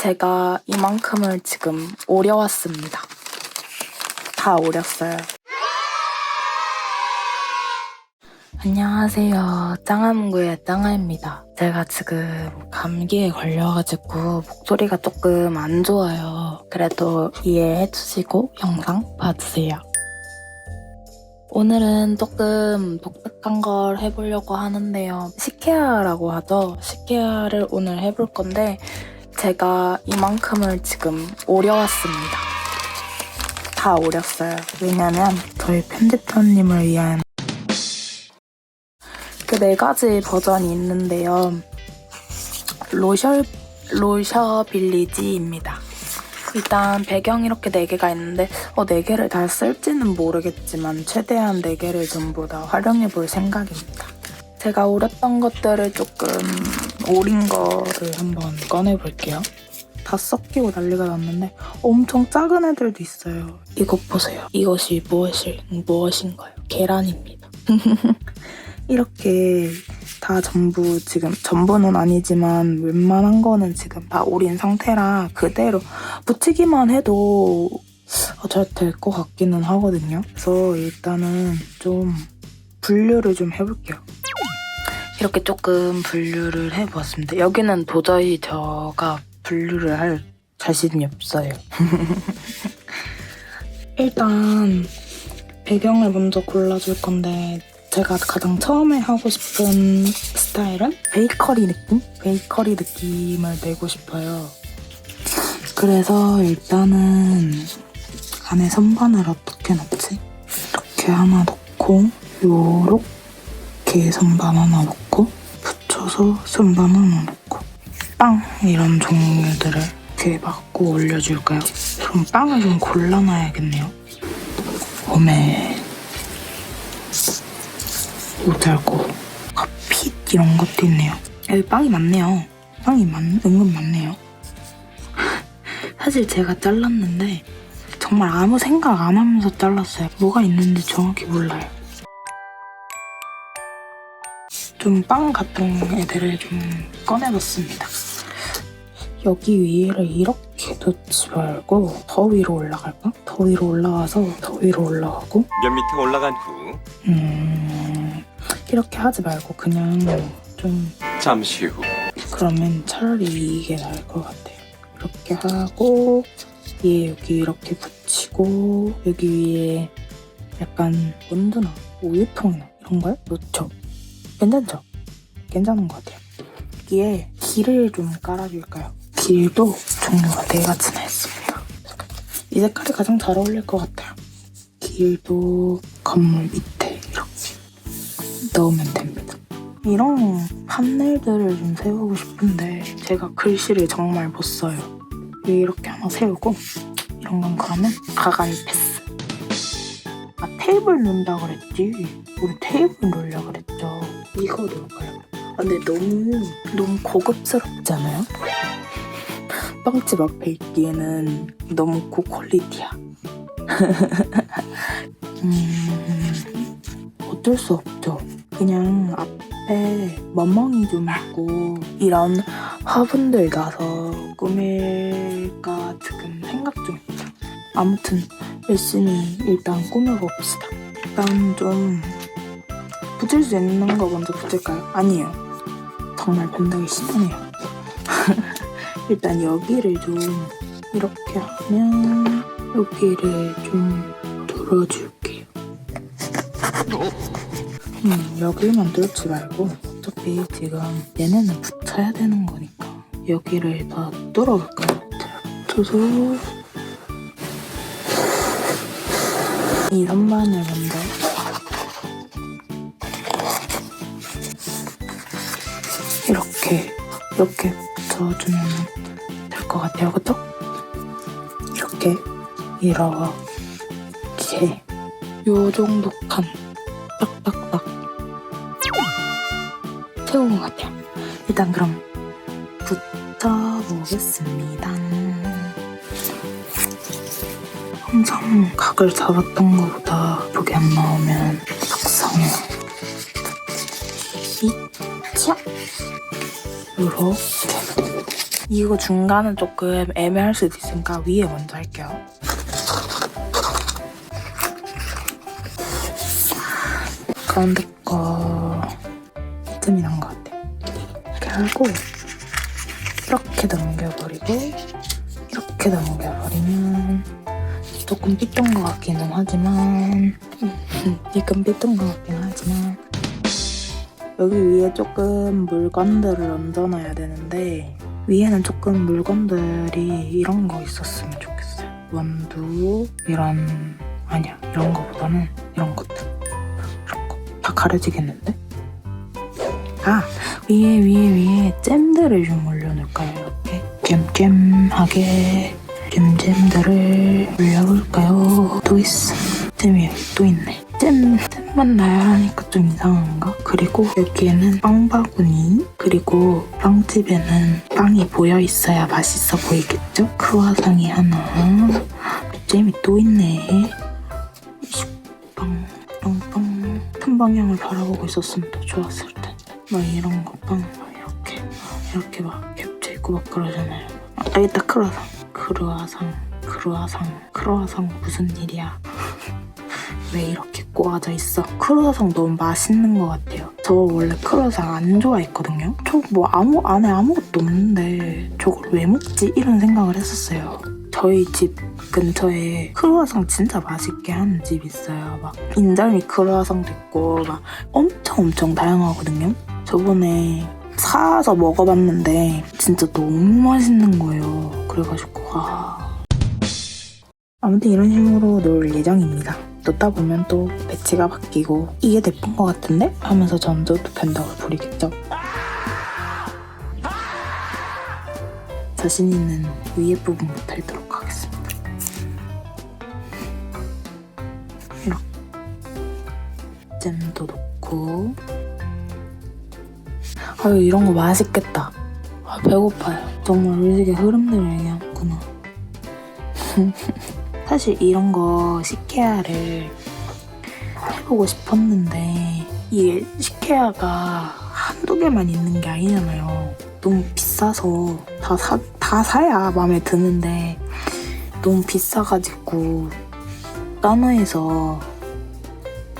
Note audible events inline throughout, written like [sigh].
제가 이만큼을 지금 오려왔습니다. 다 오렸어요. 안녕하세요. 짱아문구의 짱아입니다. 제가 지금 감기에 걸려가지고 목소리가 조금 안 좋아요. 그래도 이해해주시고 영상 봐주세요. 오늘은 조금 독특한 걸 해보려고 하는데요. 시케아라고 하죠. 시케아를 오늘 해볼 건데 제가 이만큼을 지금 오려왔습니다. 다 오렸어요. 왜냐면 저희 편집자님을 위한 그 네 가지 버전이 있는데요. 로셜 로셔빌리지입니다. 일단 배경 이렇게 네 개가 있는데 어, 네 개를 다 쓸지는 모르겠지만 최대한 네 개를 전부 다 활용해 볼 생각입니다. 제가 오렸던 것들을 조금 오린 거를 한번 꺼내 볼게요. 다 섞이고 난리가 났는데 엄청 작은 애들도 있어요. 이것 보세요. 이것이 무엇일, 무엇인가요? 계란입니다. [laughs] 이렇게 다 전부 지금 전부는 아니지만 웬만한 거는 지금 다 오린 상태라 그대로 붙이기만 해도 잘 될 것 같기는 하거든요. 그래서 일단은 좀 분류를 좀 해볼게요. 이렇게 조금 분류를 해보았습니다. 여기는 도저히 저가 분류를 할 자신이 없어요. [laughs] 일단 배경을 먼저 골라줄 건데 제가 가장 처음에 하고 싶은 스타일은 베이커리 느낌? 베이커리 느낌을 내고 싶어요. 그래서 일단은 안에 선반을 어떻게 넣지? 이렇게 하나 넣고 요렇게 선반 하나 넣고 선반 하나 넣고 빵 이런 종류들을 이렇게 막고 올려줄까요? 그럼 빵을 좀 골라놔야겠네요. 오메 못알고 커피 이런 것도 있네요. 여기 빵이 많네요. 빵이 많, 은근 많네요. [laughs] 사실 제가 잘랐는데 정말 아무 생각 안 하면서 잘랐어요. 뭐가 있는지 정확히 몰라요. 좀 빵 같은 애들을 좀 꺼내봤습니다. 여기 위를 이렇게 놓지 말고 더 위로 올라갈까? 더 위로 올라가서 더 위로 올라가고 몇 미터 올라간 후 음, 이렇게 하지 말고 그냥 좀 잠시 후 그러면 차라리 이게 나을 것 같아요. 이렇게 하고 얘 여기 이렇게 붙이고 여기 위에 약간 원두나 우유통이나 이런 걸 놓죠. 괜찮죠? 괜찮은 것 같아요. 여기에 길을 좀 깔아줄까요? 길도 종류가 네 가지나 있습니다. 이 색깔이 가장 잘 어울릴 것 같아요. 길도 건물 밑에 이렇게 넣으면 됩니다. 이런 판넬들을 좀 세우고 싶은데 제가 글씨를 정말 못 써요. 이렇게 하나 세우고 이런 건 그러면 가관이 패스. 아 테이블 놓는다 그랬지. 우리 테이블 놓으려 그랬죠. 이거 놓을까요? 아, 근데 너무 너무 고급스럽지 않아요? 빵집 앞에 있기에는 너무 고퀄리티야. [laughs] 음, 어쩔 수 없죠. 그냥 앞에 멍멍이 좀 있고 이런 화분들 나서 꾸밀까 지금 생각 중입니다. 아무튼 열심히 일단 꾸며봅시다. 일단 좀 붙일 수 있는 거 먼저 붙일까요? 아니에요. 정말 변덕이 심하네요. [laughs] 일단 여기를 좀 이렇게 하면 여기를 좀 눌러줄게요. 음, 여기만 뚫지 말고 어차피 지금 얘네는 붙여야 되는 거니까 여기를 다 뚫어볼까요? 붙여서 이 선반을 먼저 이렇게 이렇게 붙여주면 될 것 같아요, 그쵸? 이렇게 이렇게 요 정도 칸 딱딱딱 채운 것 같아요. 일단 그럼 붙여보겠습니다. 항상 각을 잡았던 것보다 예쁘게 안 나오면 속상해. 이차 이렇게 이거 중간은 조금 애매할 수도 있으니까 위에 먼저 할게요. 가운데 거 틈이 난 것 같아. 이렇게 하고 이렇게 넘겨버리고 이렇게 넘겨버리면 조금 삐뚤 것 같기는 하지만 [laughs] 이건 삐뚤 것 같긴 하지만 여기 위에 조금 물건들을 얹어놔야 되는데 위에는 조금 물건들이 이런 거 있었으면 좋겠어요. 원두 이런 아니야 이런 거보다는 이런 것들 이런 거 다 가려지겠는데? 아 위에 위에 위에 잼들을 좀 올려놓을까요? 이렇게 잼잼하게 잼잼들을 올려볼까요? 또 있어 잼이 여기 또 있네. 잼 잼만 나열하니까 좀 이상한가? 그리고 여기에는 빵 바구니 그리고 빵집에는 빵이 보여 있어야 맛있어 보이겠죠? 크와상이 하나. 잼이 또 있네. 빵 빵 빵. 큰 방향을 바라보고 있었으면 더 좋았을 텐데. 막 이런 거빵 이렇게 이렇게 막 겹쳐 있고 막 그러잖아요. 아 이따 크루아상 크루아상 크루아상 크루아상 무슨 일이야 [laughs] 왜 이렇게 꼬아져 있어 크루아상 너무 맛있는 것 같아요 저 원래 크루아상 안 좋아했거든요 저 뭐 아무 안에 아무것도 없는데 저걸 왜 먹지 이런 생각을 했었어요 저희 집 근처에 크루아상 진짜 맛있게 하는 집 있어요. 막 인절미 크루아상도 있고 막 엄청 엄청 다양하거든요. 저번에 사서 먹어봤는데 진짜 너무 맛있는 거예요. 그래가지고 아 아무튼 이런 식으로 놀 예정입니다. 놓다 보면 또 배치가 바뀌고 이게 예쁜 것 같은데? 하면서 전도 또 변덕을 부리겠죠. 자신 있는 위에 부분부터 해도록 하겠습니다. 이렇게 잼도 넣고 아유 이런 거 맛있겠다. 아, 배고파요. 정말 음식의 흐름들을 얘기하는구나. [laughs] 사실 이런 거 시케아를 해보고 싶었는데 이게 시케아가 한두 개만 있는 게 아니잖아요. 너무 비싸서 다, 사, 다 사야 마음에 드는데 너무 비싸가지고 따너에서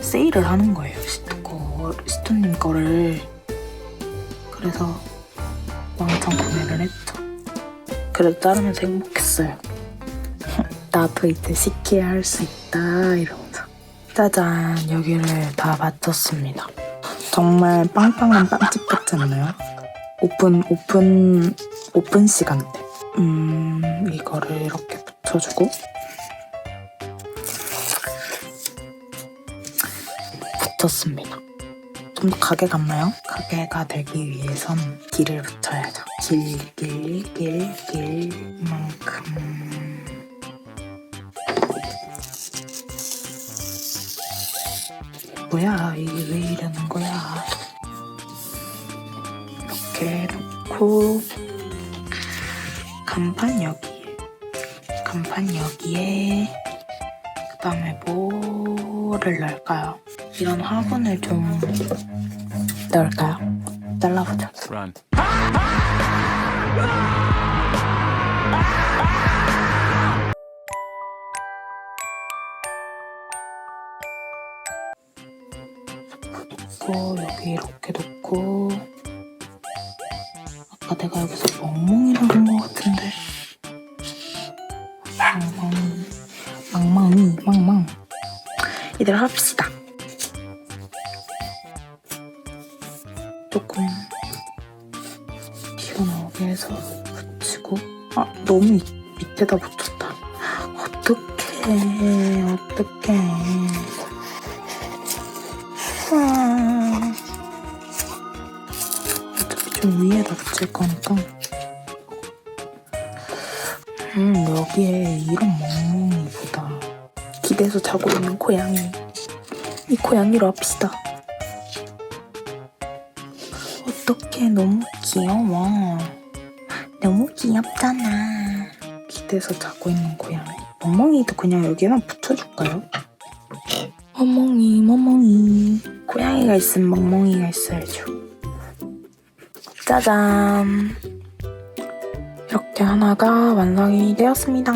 세일을 하는 거예요. 시토 거, 시토님 거를. 그래서 왕창 구매를 했죠. 그래도 따르면서 행복했어요. [laughs] 나도 이제 시키야 할수 있다 이러면서 짜잔 여기를 다 마쳤습니다. 정말 빵빵한 빵집 같지 않나요? 오픈 오픈 오픈 시간대. 음 이거를 이렇게 붙여주고 붙였습니다. 좀 더 가게 같나요? 가게가 되기 위해선 길을 붙여야죠. 길, 길, 길, 길 만큼. 뭐야, 이게 왜 이러는 거야? 이렇게 놓고, 간판 여기에, 간판 여기에, 그 다음에 뭐를 넣을까요? 이런 화분을 좀 넣을까요? 잘라보자. Run. 놓고 여기 이렇게 놓고 아까 내가 여기서 멍멍이라고 한것 같은데 멍멍이 멍멍이 멍멍 이대로 합시다 해서 붙이고 아 너무 밑- 밑에다 붙였다 어떡해 어떡해 아. 어차피 좀 위에다 붙일 거니까. 음, 여기에 이런 멍멍이보다 기대서 자고 있는 고양이. 이 고양이로 합시다. 어떡해, 너무 귀여워. 너무 귀엽잖아. 기대서 자고 있는 고양이. 멍멍이도 그냥 여기만 붙여줄까요? 멍멍이 멍멍이 고양이가 있으면 멍멍이가 있어야죠 짜잔 이렇게 하나가 완성이 되었습니다.